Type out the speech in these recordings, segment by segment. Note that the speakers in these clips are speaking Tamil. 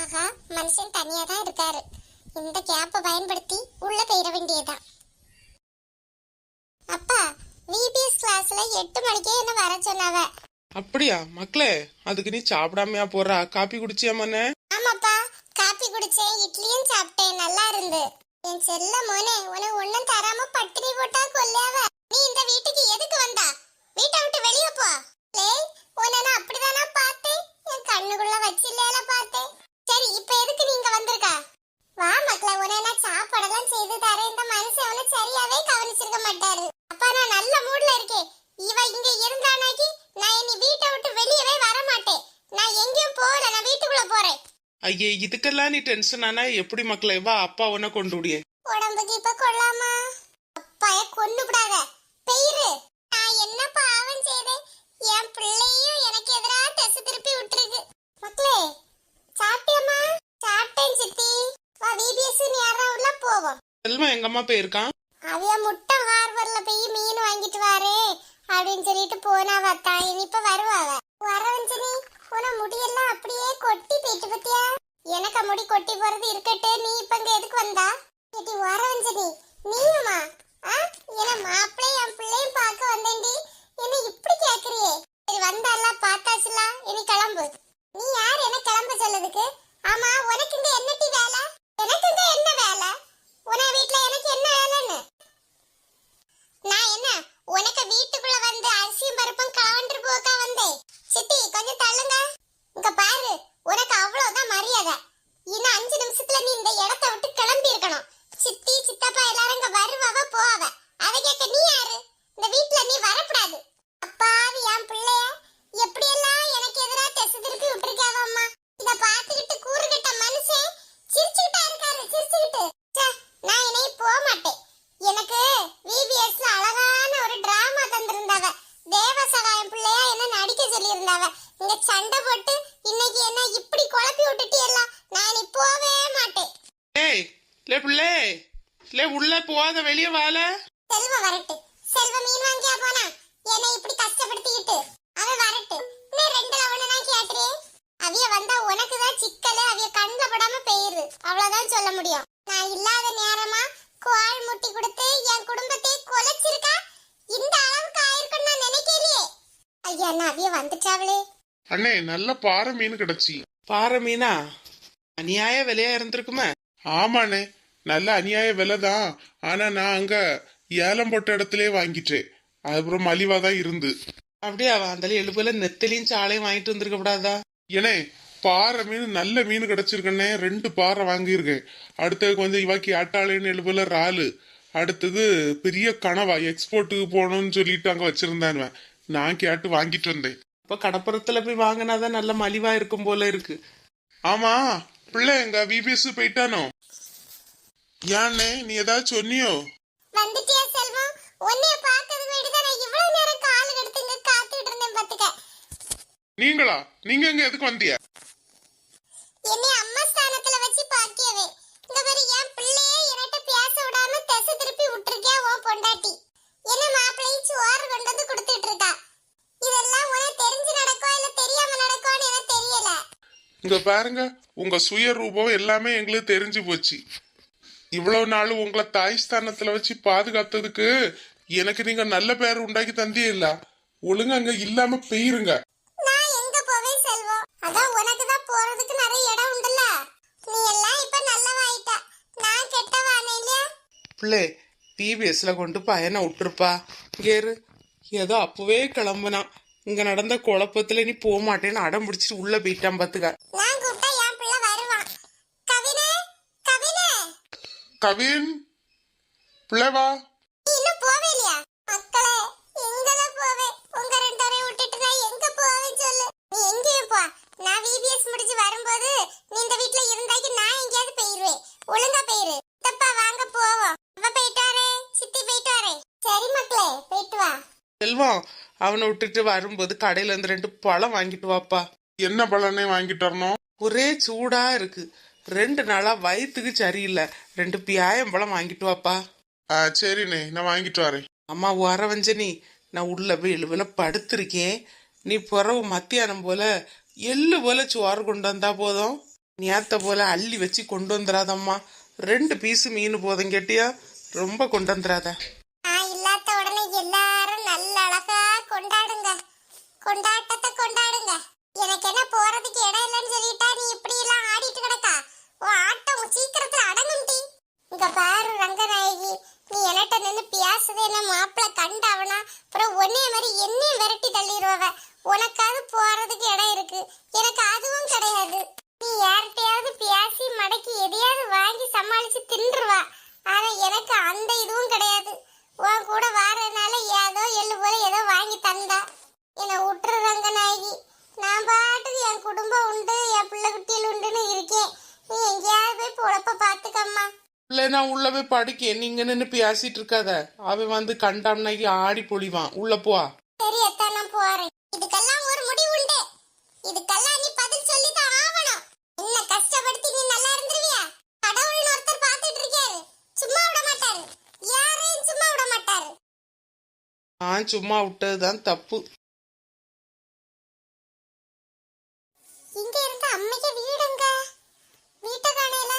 ஆஹா மனுஷன் தனியா தான் இருக்காரு. இந்த கேப்பை பயன்படுத்தி உள்ள போயிட வேண்டியதுதான். அப்பா விபிஎஸ் கிளாஸ்ல எட்டு மணிக்கே என்ன வர சொன்னாவ? அப்படியா? மக்களே அதுக்கு நீ சாப்பிடாமையா போறா? காப்பி குடிச்சியா மண்ணே? ஆமாப்பா காப்பி குடிச்சேன் இட்லியும் சாப்பிட்டேன் நல்லா இருந்து. என் செல்ல மோனே உனக்கு ஒண்ணும் தராம பட்டினி போட்டா கொல்லையாவ நீ இந்த வீட்டுக்கு எதுக்கு வந்தா வீட்டை விட்டு வெளியே போ லேய் உன்னை நான் அப்படிதானா பார்த்தேன் என் கண்ணுக்குள்ள வச்சில்லையால பார்த்தேன் சரி இப்ப எதுக்கு நீங்க வந்திருக்கா வா மக்களே உன்னை நான் சாப்பாடெல்லாம் செய்து தரேன் இந்த மனுஷன் உன்னை சரியாவே கவனிச்சிருக்க மாட்டாரு அப்பா நான் நல்ல மூட்ல இருக்கேன் இவ இங்க இருந்தானாக்கி நான் இனி வீட்டை விட்டு வெளியவே வர மாட்டேன் நான் எங்கேயும் போகல நான் வீட்டுக்குள்ள போறேன் ஐயே இதுக்கெல்லாம் நீ டென்ஷன் ஆனா எப்படி மக்களே? வா அப்பா உன்னை கொண்டு விடியே உடம்புக்கு இப்ப கொள்ளாமா? அப்பாய கொன்னு விடாத. பெயிரு. நான் என்ன பாவம் செய்தேன்? என் பிள்ளையும் எனக்கு எதிரா திசை திருப்பி விட்டுருக்கு. மக்களே சாப்பிட்டியம்மா? சாப்பிட்டேன் சித்தி. வா விபிஎஸ் நேரம் உள்ள போவோம். செல்வம் எங்கம்மா போயிருக்கான் அவிய முட்டை ஹார்பர்ல போய் மீன் வாங்கிட்டு வாரே அப்படின்னு சொல்லிட்டு போனா வத்தா இனி இப்ப வருவாவ. வரவஞ்சனி உன முடியெல்லாம் அப்படியே கொட்டி போயிட்டு பத்தியா? எனக்கு முடி கொட்டி போறது இருக்கட்டு. நீ இப்ப இங்க எதுக்கு வந்தா? இடி வரஞ்சனி நீயுமா? ஆ? என்ன மாப்பிள்ளை என் பிள்ளையும் பார்க்க வந்தேன்டி. என்ன இப்படி கேக்குறியே? சரி வந்தாலாம் பார்த்தாச்சுல. இனி கிளம்பு. நீ யார்? என்ன கிளம்ப சொல்லதுக்கு? ஆமா உனக்கு இங்க என்னட்டி வேலை? எனக்கு இங்க என்ன வேலை உன வீட்ல எனக்கு என்ன வேலைன்னு நான் என்ன உனக்கு வீட்டுக்குள்ள வந்து அரிசியும் பருப்பும் கலவண்டு போக்கா வந்தேன் சித்தி கொஞ்சம் தள்ளுங்க இங்க பாரு உனக்கு அவ்வளவுதான் மரியாதை இன்னும் அஞ்சு நிமிஷத்துல நீ இந்த இடத்த விட்டு கிளம்பி இருக்கணும் சித்தி சித்தப்பா எல்லாரும் இங்க வருவாவ போவாவ அத கேட்க நீ யாரு இந்த வீட்ல நீ வரக்கூடாது அப்பாவி என் பிள்ளைய எப்படியெல்லாம் எனக்கு எதிரா திசை திருப்பி விட்டுருக்காவ அம்மா இத பாத்துக்கிட்டு கூறுகிட்ட மனுஷன் சிரிச்சுக்கிட்டா இருக்காரு சிரிச்சுக்கிட்டு ச்சே, நான் இனி போக மாட்டேன் எனக்கு விபிஎஸ்ல அழகான ஒரு டிராமா தந்திருந்தாவ தேவ சகாயம் பிள்ளையா என்ன நடிக்க சொல்லியிருந்தாவ இங்க சண்டை போட்டு இன்னைக்கு என்ன இப்படி குழப்பி விட்டுட்டு எல்லாம் நான் இனி போவே மாட்டேன் ஏய் லே பிள்ளை லே உள்ள போகாத வெளியே வாழ செல்வ வரட்டு. செல்வ மீன் வாங்கியா போனா? என்னை இப்படி கஷ்டப்படுத்திக்கிட்டு? அவன் வரட்டு. இன்னும் ரெண்டுல ஒண்ணு நான் கேட்டுறேன் அவிய வந்தா உனக்கு தான் சிக்கலு. அவிய கண்ணுல படாம பெயிரு. அவ்வளவுதான் சொல்ல முடியும். நான் இல்லாத நேரமா குவால் முட்டி கொடுத்து என் குடும்பத்தை கொலைச்சிருக்கா? இந்த அளவுக்கு ஆயிருக்குன்னு நான் நினைக்கலையே. ஐயா நான் அவிய வந்துட்டாவளே? அண்ணே நல்ல பாறை மீன் கிடைச்சி. பாறை மீனா? அநியாய விலையா இருந்திருக்குமே. ஆமாண்ணே. நல்ல அநியாய விலை தான். ஆனா நான் அங்க ஏலம் போட்ட இடத்துலயே வாங்கிட்டேன். அதுக்கப்புறம் மலிவா தான் இருந்து. அப்படியே அவன் அந்த எழுப்புல நெத்தலையும் சாலையும் வாங்கிட்டு வந்திருக்க கூடாதா? ஏனே பாறை மீன் நல்ல மீன் கிடைச்சிருக்கண்ணே ரெண்டு பாறை வாங்கியிருக்கேன். அடுத்தது கொஞ்சம் இவாக்கி ஆட்டாளேன்னு எழுப்புல இறாலு. அடுத்தது பெரிய கனவா எக்ஸ்போர்ட்டுக்கு போகணும்னு சொல்லிட்டு அங்க வச்சிருந்தானுவன் நான் கேட்டு வாங்கிட்டு வந்தேன். இப்ப கடப்புறத்துல போய் வாங்கினாதான் நல்ல மலிவா இருக்கும் போல இருக்கு. ஆமா பிள்ளை எங்க விபிஎஸ் போயிட்டானோ? ஏன்னே நீ ஏதாவது சொன்னியோ? வந்துட்டியா செல்வம்? உன்னைய பார்க்கறது நான் இவ்வளவு நேரம் கால் எடுத்து இங்க காத்துட்டு இருந்தேன் பாத்துக்க. நீங்களா? நீங்க எங்க எதுக்கு வந்திய? என்னை அம்மா ஸ்தானத்துல வச்சு பாக்கியவே. இந்த மாதிரி என் பிள்ளையே என்கிட்ட பேச விடாம திசை திருப்பி விட்டுருக்கியா உன் பொண்டாட்டி. என்ன மாப்பிள்ளையும் சோறு கொண்டு வந்து கொடுத்துட்டு இருக்கா? இதெல்லாம் உனக்கு தெரிஞ்சு நடக்கோ இல்ல தெரியாம நடக்கோன்னு எனக்கு தெரியல. இங்க பாருங்க உங்க சுய ரூபம் எல்லாமே எங்களுக்கு தெரிஞ்சு போச்சு. இவ்வளவு நாள் உங்களை தாய் ஸ்தானத்துல வச்சு பாதுகாத்ததுக்கு எனக்கு நீங்க நல்ல பேர் உண்டாக்கி தந்தியே இல்ல ஒழுங்கா அங்க இல்லாம பெயிருங்க. நான் எங்க போவேன் செல்வம் அதான் உனக்கு தான் போறதுக்கு நிறைய இடம் உண்டுல்ல? நீ எல்லாம் இப்ப நல்லவாயிட்ட. நான் கெட்டவானே இல்லையா? பிள்ளை டிவிஎஸ்ல கொண்டு பையனை விட்டுருப்பா. கேரு ஏதோ அப்பவே கிளம்புனான் இங்க நடந்த குழப்பத்துல நீ போக மாட்டேன்னு அடம் பிடிச்சிட்டு உள்ள போயிட்டான் பாத்துக்க. கவின் பிள்ளைவா நீ இன்னும் போவே இல்லையா? மக்களே எங்கதான் போவேன் உங்க ரெண்டு பேரையும் விட்டுட்டு நான் எங்க போவேன் சொல்லு. நீ எங்கேயும் போ. நான் விபிஎஸ் முடிச்சு வரும்போது நீ இந்த வீட்ல இருந்தாக்கி நான் எங்கேயாவது போயிருவேன். ஒழுங்கா போயிரு. தப்பா வாங்க போவோம். அவ போயிட்டு சித்தி போயிட்டு வரேன் சரி மக்களே போயிட்டு வா. செல்வம் அவனை விட்டுட்டு வரும்போது கடையில இருந்து ரெண்டு பழம் வாங்கிட்டு வாப்பா. என்ன பலனே வாங்கிட்டு வரணும்? ஒரே சூடா இருக்கு. ரெண்டு நாளா வயிற்றுக்கு சரியில்லை. ரெண்டு பியாயம் பழம் வாங்கிட்டு வாப்பா. ஆ சரிண்ணே நான் வாங்கிட்டு வரேன். அம்மா வரவஞ்சனி நான் உள்ள போய் எழுவல படுத்திருக்கேன். நீ பிறவு மத்தியானம் போல எள்ளு போல சோறு கொண்டு வந்தா போதும். நேத்த போல அள்ளி வச்சு கொண்டு வந்துடாதம்மா. ரெண்டு பீஸு மீன் போதும் கேட்டியா? ரொம்ப கொண்டு வந்துடாத. நான் இல்லாத உடனே எல்லாரும் நல்ல அழகா கொண்டாடுங்க. கொண்டாட்டத்தை கொண்டாடுங்க எனக்கு என்ன போறதுக்கு இடம் இல்லைன்னு சொல்லிட்டா நீ இப்படி எல்லாம் ஆடிட்டு கிடக்கா உன் ஆட்டம் சீக்கிரத்துல அடங்கும் டி இங்க பாரு ரங்கநாயகி நீ என்கிட்ட நின்னு பேசுதே என்ன மாப்பிள்ள கண்டாவனா அப்புறம் ஒன்னே மாதிரி என்னையும் விரட்டி தள்ளிடுவவ உனக்காவது போறதுக்கு இடம் இருக்கு எனக்கு அதுவும் கிடையாது நீ யார்கிட்டயாவது பேசி மடக்கி எதையாவது வாங்கி சமாளிச்சு தின்றுவா. ஆனா எனக்கு அந்த இதுவும் கிடையாது. உன் கூட வாரதுனால ஏதோ எள்ளு போல ஏதோ வாங்கி தந்தா. என்னை விட்டுருறாங்க நாயகி நான் பாட்டுக்கு என் குடும்பம் உண்டு என் பிள்ளை குட்டிகள் உண்டுன்னு இருக்கேன். நீ எங்கேயாவது போய் பொழப்ப பாத்துக்கம்மா. இல்லை நான் உள்ள போய் படுக்க நீங்க நின்று பேசிட்டு இருக்காத. அவன் வந்து கண்டாம்னாக்கி ஆடி பொழிவான். உள்ள போ. சரி அத்தா நான் போறேன் இதுக்கெல்லாம் ஒரு முடிவு உண்டு இதுக்கெல்லாம் நீ பதில் சொல்லிதான் ஆகணும் என்ன கஷ்டப்படுத்தி நீ நல்லா இருந்துருவியா கடவுள்னு ஒருத்தர் பார்த்துட்டு இருக்காரு சும்மா விட மாட்டாரு யாரையும் சும்மா விட மாட்டாரு நான் சும்மா விட்டதுதான் தப்பு. இங்க இருந்த அம்மைக்கு வீடுங்க வீட்டை காணையில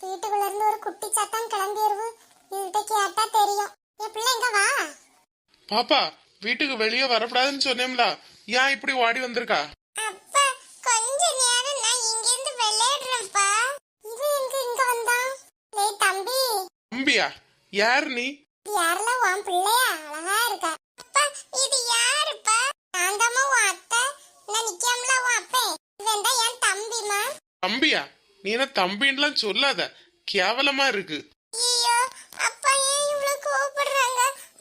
வீட்டுக்குள்ள இருந்து ஒரு குட்டி சத்தம் கிளம்பிடுவு இதுகிட்ட கேட்டா தெரியும். என் பிள்ளை இங்க வா. பாப்பா வீட்டுக்கு வெளியே வரக்கூடாதுன்னு சொன்னேன்ல. ஏன் இப்படி ஓடி வந்திருக்கா? அப்பா கொஞ்ச நேரம் நான் இங்க இருந்து விளையாடுறேன்ப்பா. இவன் எங்க இங்க வந்தான்? டேய் தம்பி. தம்பியா? யார் நீ? இது யாரெல்லாம் உன் பிள்ளையா அழகா இருக்கா? அப்பா இது யாருப்பா? நான் தாம்மா உன் அத்தை. நான் நிக்காமல உன் இவன் தான் என் தம்பிமா தம்பியா? நீ என்ன தம்பின்லாம் சொல்லாத. கேவலமா இருக்கு. ஐயோ அப்பா ஏன் இவ்வளவு கோவப்படுறாங்க?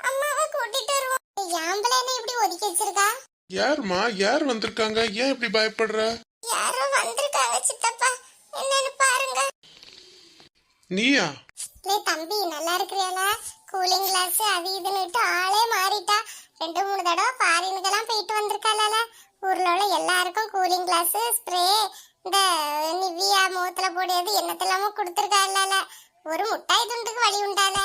அம்மாவை கூட்டிட்டு வருவோம். யாம்பல என்ன இப்படி ஒதுக்கி வச்சிருக்கா? யாருமா யார் வந்திருக்காங்க? ஏன் இப்படி பயப்படுற? யாரோ வந்திருக்காங்க சித்தப்பா. என்னன்னு பாருங்க. நீயா? லே தம்பி நல்லா இருக்கிறியால கூலிங் கிளாஸ் அது இதுன்னுட்டு ஆளே மாறிட்டா. ரெண்டு மூணு தடவை ஃபாரினுக்கெல்லாம் போயிட்டு வந்திருக்காளால. ஊர்ல உள்ள எல்லாருக்கும் கூலிங் கிளாஸ் ஸ்ப்ரே இந்த நிவ்யா முகத்துல போடியது என்னத்தெல்லாமோ கொடுத்துருக்காளால. ஒரு முட்டாய் துண்டுக்கு வழி உண்டால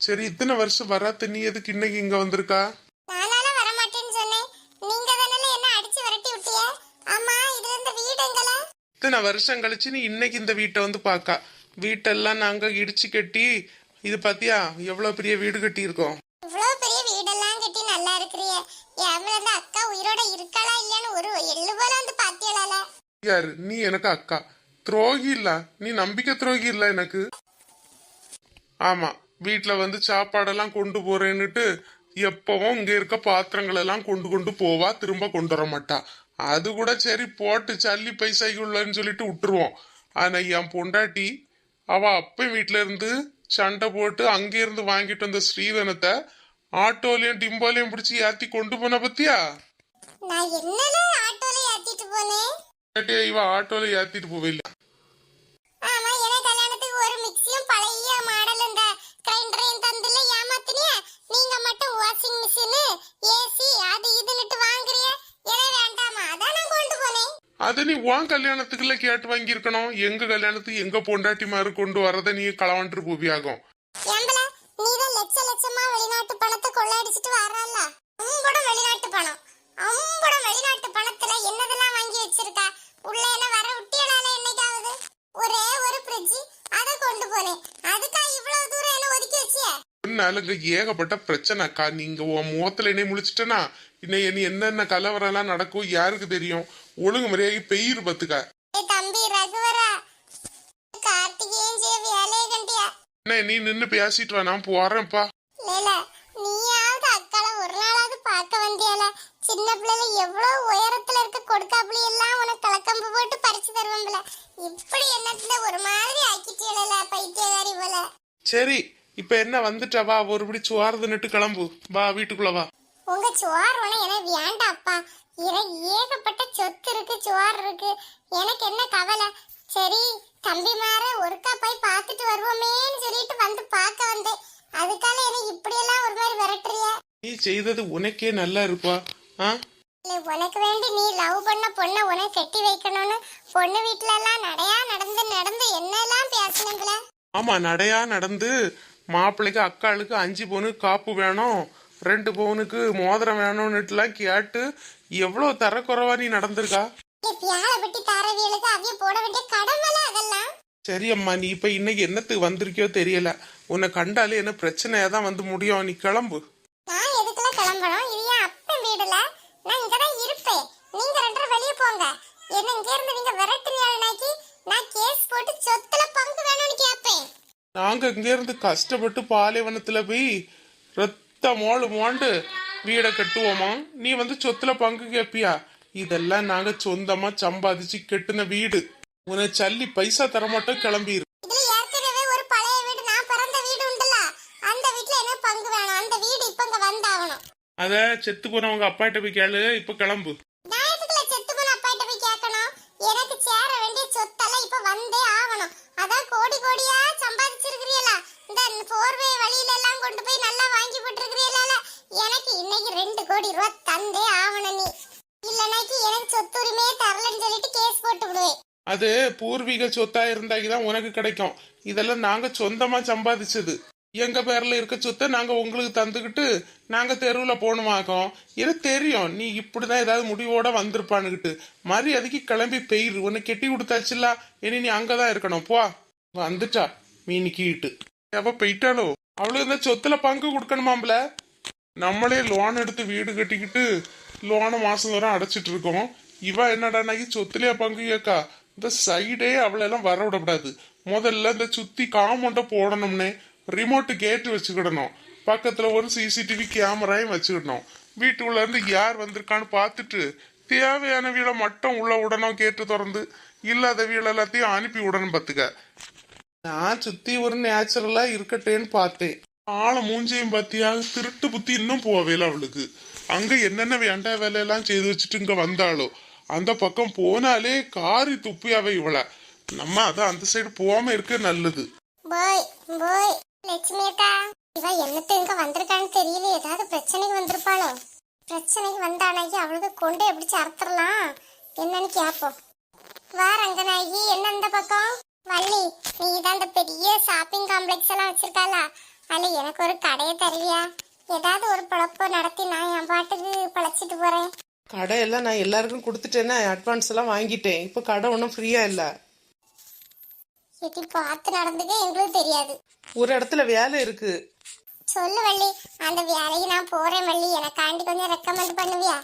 சரி இத்தனை வருஷம் வராத நீ எதுக்கு இன்னைக்கு இங்க வந்திருக்கா? நானால வரமாட்டேன்னு சொன்னேன். நீங்க தானே என்ன அடிச்சு விரட்டி விட்டிய? ஆமா இது இந்த வீடு எங்கல? இத்தனை வருஷம் கழிச்சு நீ இன்னைக்கு இந்த வீட்டை வந்து பார்க்கா. வீட்டெல்லாம் நாங்க இடிச்சு கட்டி இது பாத்தியா எவ்வளவு பெரிய வீடு கட்டி இருக்கோம் இவ்வளவு பெரிய வீடெல்லாம் கட்டி நல்லா இருக்கிறிய. எவ்வளவு அக்கா உயிரோட இருக்காளா இல்லையான்னு ஒரு எள்ளு போல வந்து பாத்தியலால யாரு? நீ எனக்கு அக்கா. துரோகி இல்ல. நீ நம்பிக்கை துரோகி இல்ல எனக்கு. ஆமா வீட்ல வந்து சாப்பாடெல்லாம் கொண்டு போறேன்னுட்டு எப்பவும் இங்க இருக்க பாத்திரங்கள் எல்லாம் கொண்டு கொண்டு போவா திரும்ப கொண்டு வர மாட்டா. அது கூட சரி போட்டு சல்லி பைசாக்குள்ளன்னு சொல்லிட்டு விட்டுருவோம். ஆனா என் பொண்டாட்டி அவ அப்ப வீட்ல இருந்து சண்டை போட்டு அங்க இருந்து வாங்கிட்டு வந்த ஸ்ரீதனத்தை ஆட்டோலயும் டிம்போலையும் பிடிச்சி ஏத்தி கொண்டு போன பத்தியா? நான் என்னல ஆட்டோல ஏத்திட்டு போனேன் இவ ஆட்டோல ஏத்திட்டு போவில்ல அது நீ உன் கல்யாணத்துக்குள்ள கேட்டு வாங்கியிருக்கணும். எங்க கல்யாணத்துக்கு எங்க பொண்டாட்டி மாதிரி கொண்டு வரத நீ களவாண்டு போவியாகும் லட்ச லட்சமா வெளிநாட்டு பணத்தை கொள்ளையடிச்சிட்டு வர்றல்ல. அம்புடம் வெளிநாட்டு பணம். அம்புடம் வெளிநாட்டு பணத்துல என்னதெல்லாம் வாங்கி வச்சிருக்கா? உள்ள என்ன வர விட்டியலால என்னைக்காவது? ஒரே ஒரு ஃப்ரிட்ஜ் அத கொண்டு போனேன் அதுக்கா இவ்வளவு தூரம் என்ன ஒதுக்கி வச்சிய? இங்க ஏகப்பட்ட பிரச்சனைக்கா. நீங்க உன் முகத்துல என்னை முழிச்சிட்டனா? இன்னும் இனி என்னென்ன கலவரம் எல்லாம் நடக்கும்? யாருக்கு தெரியும்? ஒழுங்கு முறையாகி பெயிர் பத்துக்க? தம்பி ரகுவரா கார்த்திகேயன் செய்ய வேலையை கண்டியா என்ன நீ நின்னு பேசிட்டு வா நான் போறேன்ப்பா. லேல நீயாவது அக்கால ஒரு நாளாவது பார்க்க வந்தியால? சின்ன பிள்ளைல எவ்வளவு உயரத்துல இருக்க கொடுக்காப்புளி எல்லாம் உனக்கு கலக்கம்பு போட்டு பறிச்சு தருவம்பல இப்படி என்னத்துல ஒரு மாதிரி ஆக்கிட்டீங்கள பைத்தியகாரி போல? சரி இப்ப என்ன வந்துட்டா? வா ஒருபடி சோறு தின்னுட்டு கிளம்பு. வா வீட்டுக்குள்ள வா. உங்க சோறு உன எனக்கு வேண்டாப்பா எனக்கு ஏகப்பட்ட சொத்து இருக்கு சோறு இருக்கு. எனக்கு என்ன கவலை? சரி தம்பி மாற ஒருக்கா போய் பார்த்துட்டு வருவோமேன்னு சொல்லிட்டு வந்து பார்க்க வந்தேன். அதுக்கால எனக்கு இப்படியெல்லாம் ஒரு மாதிரி விரட்டுறிய? நீ செய்தது உனக்கே நல்லா இருப்பா. ஆ? உனக்கு வேண்டி நீ லவ் பண்ண பொண்ணை உனக்கு கட்டி வைக்கணும்னு பொண்ணு வீட்ல எல்லாம் நடையா நடந்து நடந்து என்னெல்லாம் பேசினதுல ஆமா நடையா நடந்து மாப்பிள்ளைக்கு அக்காளுக்கு அஞ்சு பொண்ணு காப்பு வேணும். ரெண்டு பவுனுக்கு மோதிரம் வேணும்னுட்டுலாம் கேட்டு எவ்வளோ தரக்குறைவா நீ நடந்திருக்கா? சரி அம்மா நீ இப்ப இன்னைக்கு என்னத்துக்கு வந்திருக்கியோ தெரியல. உன்னை கண்டாலே என்ன பிரச்சனையா தான் வந்து முடியும். நீ கிளம்பு. நாங்க இங்க இருந்து கஷ்டப்பட்டு பாலைவனத்துல போய் ரத்த மோளு மோண்டு. வீடை கட்டுவோமா? நீ வந்து சொத்துல பங்கு கேப்பியா? இதெல்லாம் நாங்க சொந்தமா சம்பாதிச்சு கெட்டுன வீடு. உன்னை சல்லி பைசா தர மாட்டோம் கிளம்பிரு அத செத்து போனவங்க அப்பாட்ட போய் கேளு இப்ப கிளம்பு நான் எதுக்குல செத்து போன அப்பாட்ட போய் கேட்கணும் எனக்கு சேர வேண்டிய சொத்தெல்லாம் இப்ப வந்தே ஆகணும் அதான் கோடி கோடியா சம்பாதிச்சிருக்கிறீங்களா இந்த போர்வை வழியில எல்லாம் கொண்டு போய் நல்லா வாங்கி போட்டிருக்கிறீங்களா எனக்கு இன்னைக்கு ரெண்டு கோடி ரூபா தந்தே ஆகணும் நீ. இல்லைனாக்கி எனக்கு சொத்து உரிமையே தரலன்னு சொல்லிட்டு கேஸ் போட்டு விடுவேன். அது பூர்வீக சொத்தா இருந்தாக்கி தான் உனக்கு கிடைக்கும். இதெல்லாம் நாங்க சொந்தமா சம்பாதிச்சது. எங்க பேர்ல இருக்க சொத்தை நாங்க உங்களுக்கு தந்துக்கிட்டு நாங்க தெருவுல போகணுமாக்கோம்? எனக்கு தெரியும் நீ இப்படிதான் ஏதாவது முடிவோட வந்திருப்பானுக்கிட்டு மரியாதைக்கு கிளம்பி பெயிரு உன்னை கெட்டி கொடுத்தாச்சுல இனி நீ அங்கதான் இருக்கணும். போ. வந்துட்டா மீனிக்கிட்டு அவ போயிட்டாலோ அவளுக்கு இந்த சொத்துல பங்கு கொடுக்கணுமாம்ல? நம்மளே லோன் எடுத்து வீடு கட்டிக்கிட்டு லோனை மாசம் தோறும் அடைச்சிட்டு இருக்கோம். இவ என்னடானாக்கி சொத்துலயே பங்கு கேக்கா? இந்த சைடே அவளெல்லாம் வர விடக்கூடாது. முதல்ல இந்த சுத்தி காமௌண்ட போடணும்னே ரிமோட் கேட்டு வச்சுக்கிடணும். பக்கத்துல ஒரு சிசிடிவி கேமராயும் வச்சுக்கிடணும். வீட்டுக்குள்ள இருந்து யார் வந்திருக்கான்னு பார்த்துட்டு தேவையான வீடை மட்டும் உள்ள விடணும் கேட்டு திறந்து இல்லாத வீடு எல்லாத்தையும் அனுப்பி விடணும் பார்த்துக்க நான் சுத்தி ஒரு நேச்சுரலா இருக்கட்டேன்னு பார்த்தேன். ஆளை மூஞ்சியும் பாத்தியா திருட்டு புத்தி இன்னும் போவேல அவளுக்கு. அங்க என்னென்ன வேண்டா வேலையெல்லாம் செய்து வச்சுட்டு இங்க வந்தாளோ அந்த பக்கம் போனாலே காரி துப்பியாவே இவள. நம்ம அதான் அந்த சைடு போகாம இருக்க நல்லது. போய் போய் லட்சுமி அக்கா. இவ என்னத்து இங்க வந்திருக்கான்னு தெரியல ஏதாவது பிரச்சனைக்கு வந்திருப்பாளோ? பிரச்சனைக்கு வந்தானாக்கி அவளுக்கு கொண்டு எப்படி அறுத்துடலாம் என்னன்னு கேப்போம். வா ரங்கநாயகி. என்ன இந்த பக்கம்? வள்ளி நீ தான் இந்த பெரிய ஷாப்பிங் காம்ப்ளெக்ஸ் எல்லாம் வச்சிருக்காளா? அல்ல எனக்கு ஒரு கடையை தருவியா? ஏதாவது ஒரு பிழப்பு நடத்தி நான் என் பாட்டுக்கு பிழைச்சிட்டு போறேன். கடையெல்லாம் நான் எல்லாருக்கும் கொடுத்துட்டேன்னா அட்வான்ஸ் எல்லாம் வாங்கிட்டேன். இப்போ கடை ஒன்றும் ஃப்ரீயா இல்ல. எட்டி பார்த்து நடந்துக்க எங்களுக்கு தெரியாது. ஒரு இடத்துல வேலை இருக்கு. சொல்லு வள்ளி அந்த வேலைக்கு நான் போறேன் வள்ளி. எனக்காண்டி கொஞ்சம் ரெக்கமெண்ட் பண்ணுவியா?